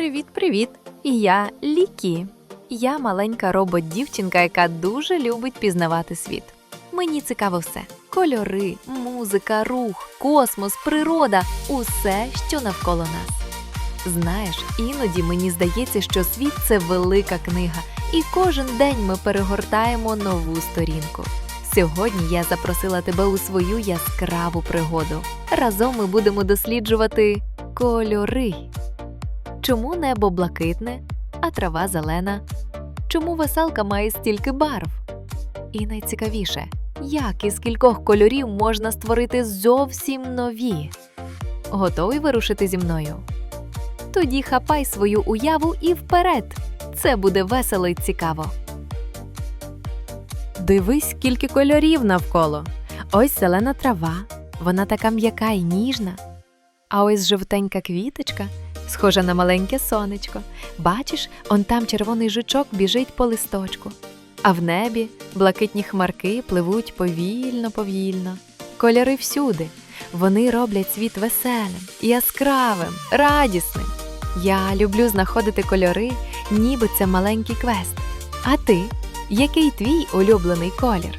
Привіт-привіт! Я Лікі. Я маленька робот-дівчинка, яка дуже любить пізнавати світ. Мені цікаво все: кольори, музика, рух, космос, природа усе, що навколо нас. Знаєш, іноді мені здається, що світ це велика книга, і кожен день ми перегортаємо нову сторінку. Сьогодні я запросила тебе у свою яскраву пригоду. Разом ми будемо досліджувати кольори. Чому небо блакитне, а трава зелена? Чому веселка має стільки барв? І найцікавіше, як із кількох кольорів можна створити зовсім нові? Готовий вирушити зі мною? Тоді хапай свою уяву і вперед. Це буде весело й цікаво. Дивись, скільки кольорів навколо. Ось зелена трава, вона така м'яка і ніжна. А ось жовтенька квіточка, схожа на маленьке сонечко. Бачиш, он там червоний жучок біжить по листочку. А в небі блакитні хмарки пливуть повільно-повільно. Кольори всюди. Вони роблять світ веселим, яскравим, радісним. Я люблю знаходити кольори, ніби це маленький квест. А ти? Який твій улюблений колір?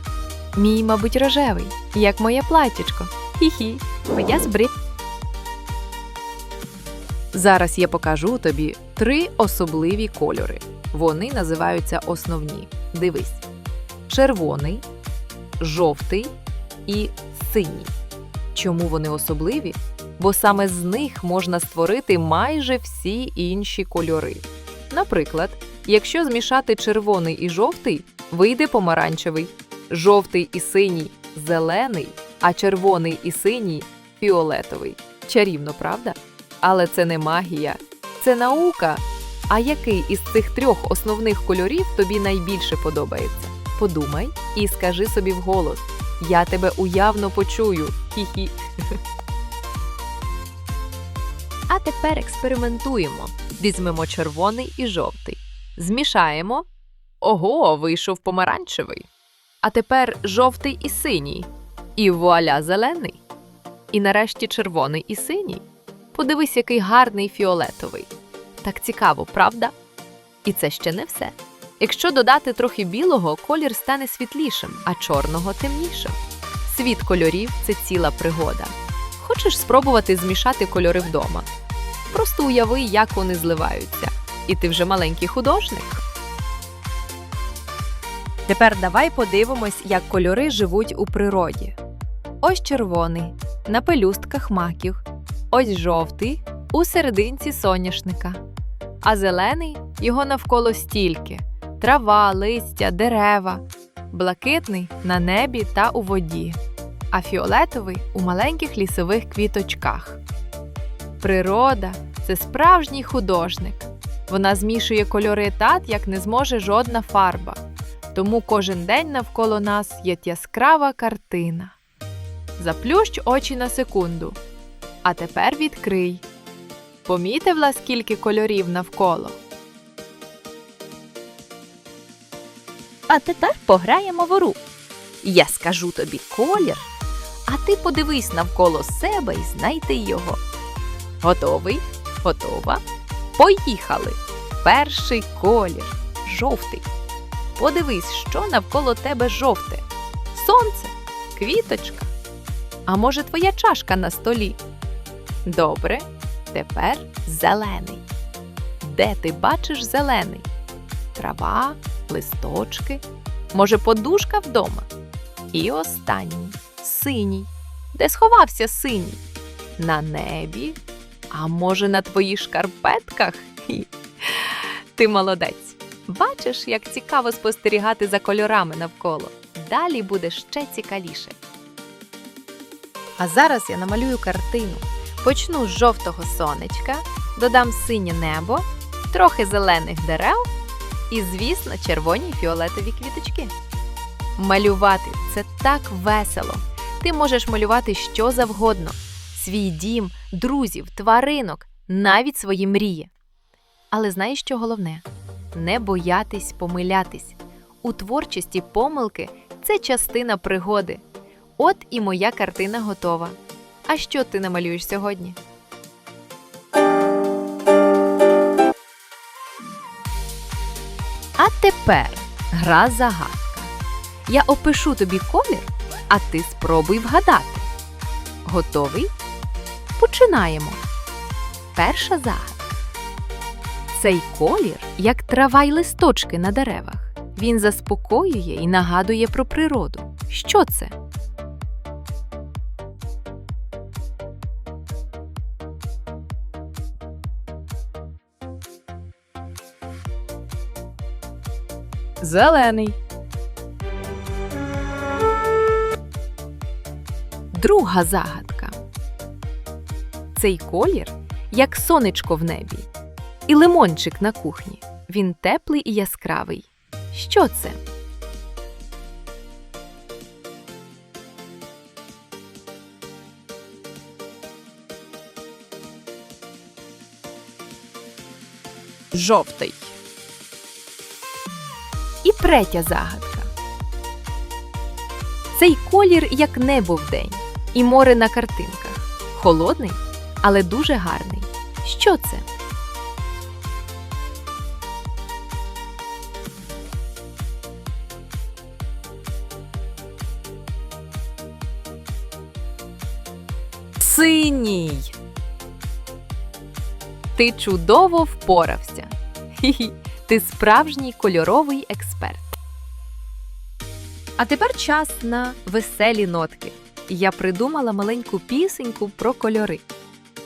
Мій, мабуть, рожевий, як моє платічко. Хі-хі, моя збрит. Зараз я покажу тобі три особливі кольори. Вони називаються основні. Дивись: червоний, жовтий і синій. Чому вони особливі? Бо саме з них можна створити майже всі інші кольори. Наприклад, якщо змішати червоний і жовтий, вийде помаранчевий, жовтий і синій зелений, а червоний і синій фіолетовий. Чарівно, правда? Але це не магія, це наука. А який із цих трьох основних кольорів тобі найбільше подобається? Подумай і скажи собі вголос: я тебе уявно почую. Хі-хі. А тепер експериментуємо. Візьмемо червоний і жовтий. Змішаємо. Ого, вийшов помаранчевий. А тепер жовтий і синій. І вуаля зелений. І нарешті червоний і синій. Подивись, який гарний фіолетовий. Так цікаво, правда? І це ще не все. Якщо додати трохи білого, колір стане світлішим, а чорного темнішим. Світ кольорів це ціла пригода. Хочеш спробувати змішати кольори вдома? Просто уяви, як вони зливаються. І ти вже маленький художник. Тепер давай подивимось, як кольори живуть у природі. Ось червоний на пелюстках маків, ось жовтий у серединці соняшника, а зелений його навколо стільки трава, листя, дерева, блакитний на небі та у воді, а фіолетовий у маленьких лісових квіточках. Природа це справжній художник. Вона змішує кольори так, як не зможе жодна фарба. Тому кожен день навколо нас є яскрава картина. Заплющ очі на секунду. А тепер відкрий. Помітила, скільки кольорів навколо. А тепер пограємо в гру. Я скажу тобі колір, а ти подивись навколо себе і знайди його. Готовий? Готова? Поїхали! Перший колір жовтий. Подивись, що навколо тебе жовте. Сонце, квіточка. А може, твоя чашка на столі? Добре, тепер зелений. Де ти бачиш зелений? Трава, листочки, може, подушка вдома? І останній синій. Де сховався синій? На небі? А може, на твоїх шкарпетках? Хі. Ти молодець. Бачиш, як цікаво спостерігати за кольорами навколо. Далі буде ще цікавіше. А зараз я намалюю картину. Почну з жовтого сонечка, додам синє небо, трохи зелених дерев і, звісно, червоні фіолетові квіточки. Малювати це так весело. Ти можеш малювати що завгодно: свій дім, друзів, тваринок, навіть свої мрії. Але знаєш, що головне? Не боятись помилятись. У творчості помилки це частина пригоди. От і моя картина готова. А що ти намалюєш сьогодні? А тепер гра загадка. Я опишу тобі колір, а ти спробуй вгадати. Готовий? Починаємо. Перша загадка. Цей колір як трава й листочки на деревах. Він заспокоює і нагадує про природу. Що це? Зелений. Друга загадка. Цей колір як сонечко в небі. І лимончик на кухні. Він теплий і яскравий. Що це? Жовтий. І третя загадка. Цей колір як небо вдень, і море на картинках. Холодний, але дуже гарний. Що це? Синій. Ти чудово впорався. Хі-хі. Ти справжній кольоровий експерт. А тепер час на веселі нотки. Я придумала маленьку пісеньку про кольори.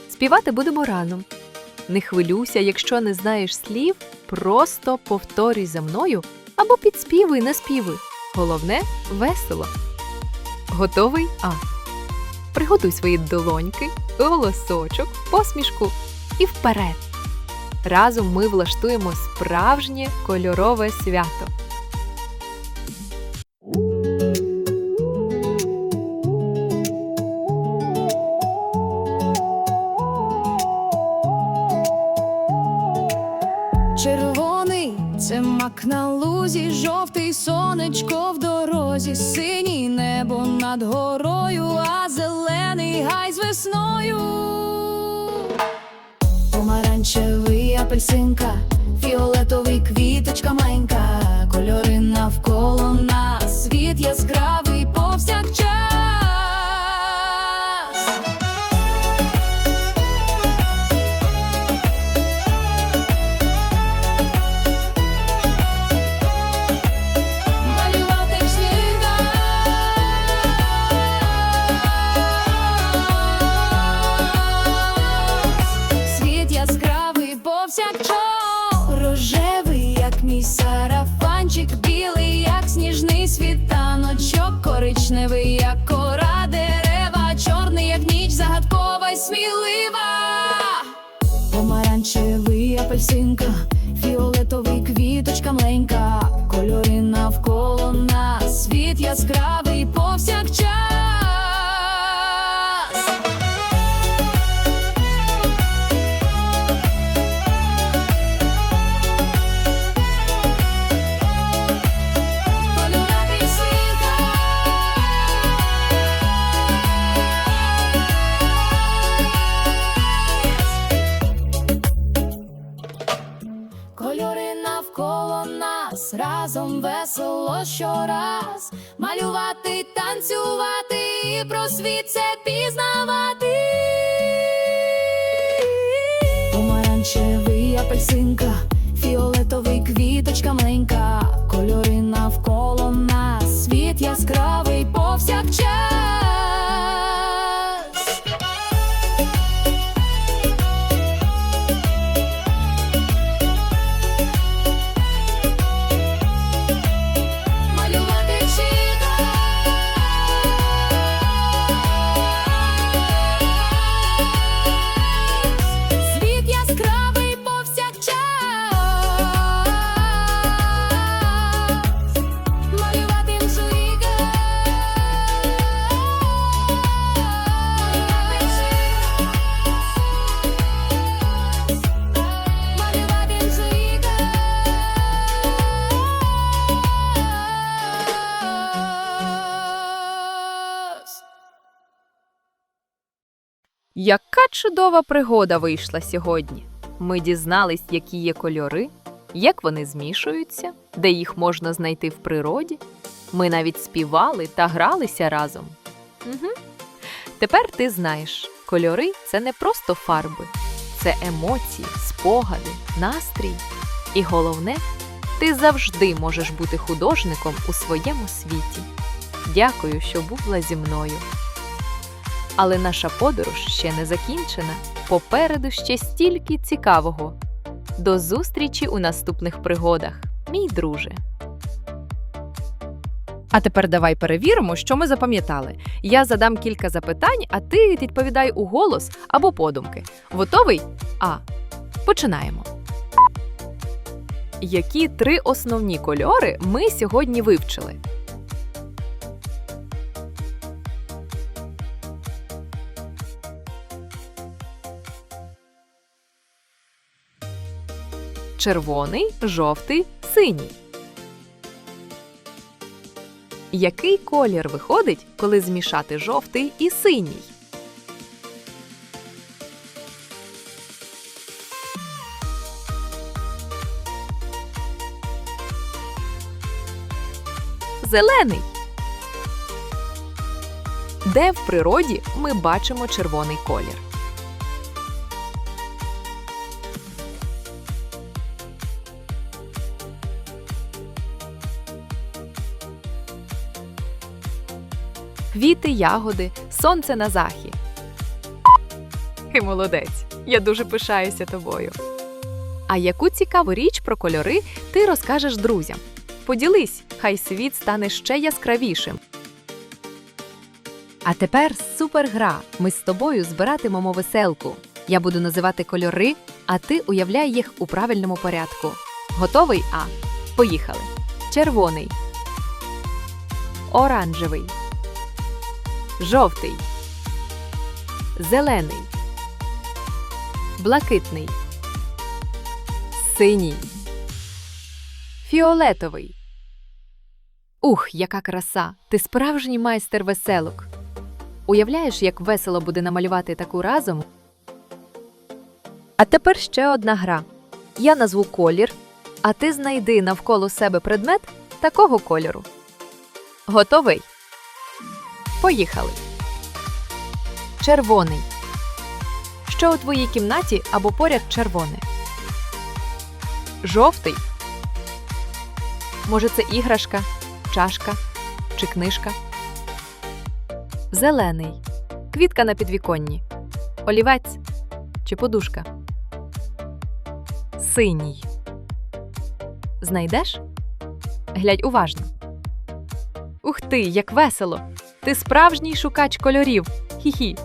Співати будемо рано. Не хвилюйся, якщо не знаєш слів, просто повторюй за мною або підспівуй, наспівуй. Головне весело. Готовий? А. Приготуй свої долоньки, волосочок, посмішку і вперед. Разом ми влаштуємо справжнє кольорове свято. Червоний це мак на лузі, жовтий сонечко в дорозі, синій небо над горою, а зелений гай з весною. Помаранчевий апельсинка, фіолетовий квіточка маленька, кольори навколо нас, світ яскравий Апельсинка, фіолетовий квіточка мленька, кольори навколо нас, світ яскравий щораз малювати, танцювати і про світ це пізнавати. Помаранчевий апельсинка, Яка чудова пригода вийшла сьогодні. Ми дізнались, які є кольори, як вони змішуються де їх можна знайти в природі. Ми навіть співали та гралися разом. Угу. Тепер ти знаєш, кольори це не просто фарби, це емоції, спогади, настрій. І головне, ти завжди можеш бути художником у своєму світі. Дякую, що була зі мною. Але наша подорож ще не закінчена. Попереду ще стільки цікавого. До зустрічі у наступних пригодах, мій друже. А тепер давай перевіримо, що ми запам'ятали. Я задам кілька запитань, а ти відповідай у голос або подумки. Готовий? А. Починаємо. Які три основні кольори ми сьогодні вивчили? Червоний, жовтий, синій. Який колір виходить, коли змішати жовтий і синій? Зелений. Де в природі ми бачимо червоний колір? Квіти, ягоди, сонце на захі. Ти молодець. Я дуже пишаюся тобою. А яку цікаву річ про кольори ти розкажеш друзям? Поділись, хай світ стане ще яскравішим. А тепер супергра. Ми з тобою збиратимемо веселку. Я буду називати кольори, а ти уявляй їх у правильному порядку. Готовий? А. Поїхали. Червоний. Оранжевий. Жовтий. Зелений. Блакитний. Синій. Фіолетовий. Ух, яка краса! Ти справжній майстер веселок. Уявляєш, як весело буде намалювати таку разом? А тепер ще одна гра. Я назву колір, а ти знайди навколо себе предмет такого кольору. Готовий? Поїхали. Червоний. Що у твоїй кімнаті або поряд червоне? Жовтий. Може, це іграшка, чашка чи книжка? Зелений. Квітка на підвіконні. Олівець чи подушка. Синій. Знайдеш? Глядь уважно. Ух ти, як весело! Ти справжній шукач кольорів. Хі-хі.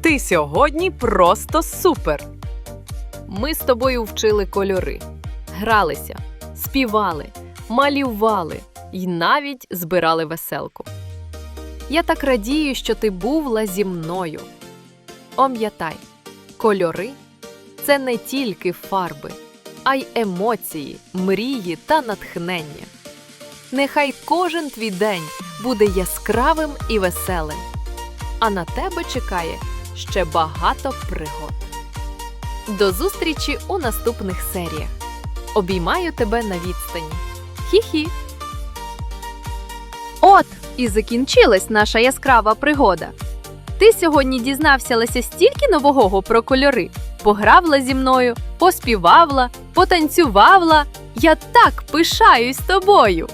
Ти сьогодні просто супер. Ми з тобою вчили кольори, гралися, співали, малювали і навіть збирали веселку. Я так радію, що ти була зі мною. Пам'ятай, кольори це не тільки фарби, а й емоції, мрії та натхнення. Нехай кожен твій день буде яскравим і веселим, а на тебе чекає ще багато пригод. До зустрічі у наступних серіях. Обіймаю тебе на відстані. Хі-хі! От і закінчилась наша яскрава пригода. Ти сьогодні дізнався стільки нового про кольори. Погравла зі мною, поспівавла, потанцювавла. Я так пишаюсь тобою.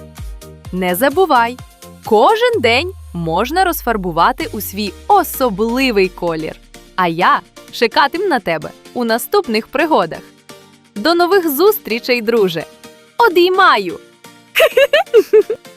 Не забувай, кожен день можна розфарбувати у свій особливий колір. А я чекатим на тебе у наступних пригодах. До нових зустрічей, друже! Одіймаю!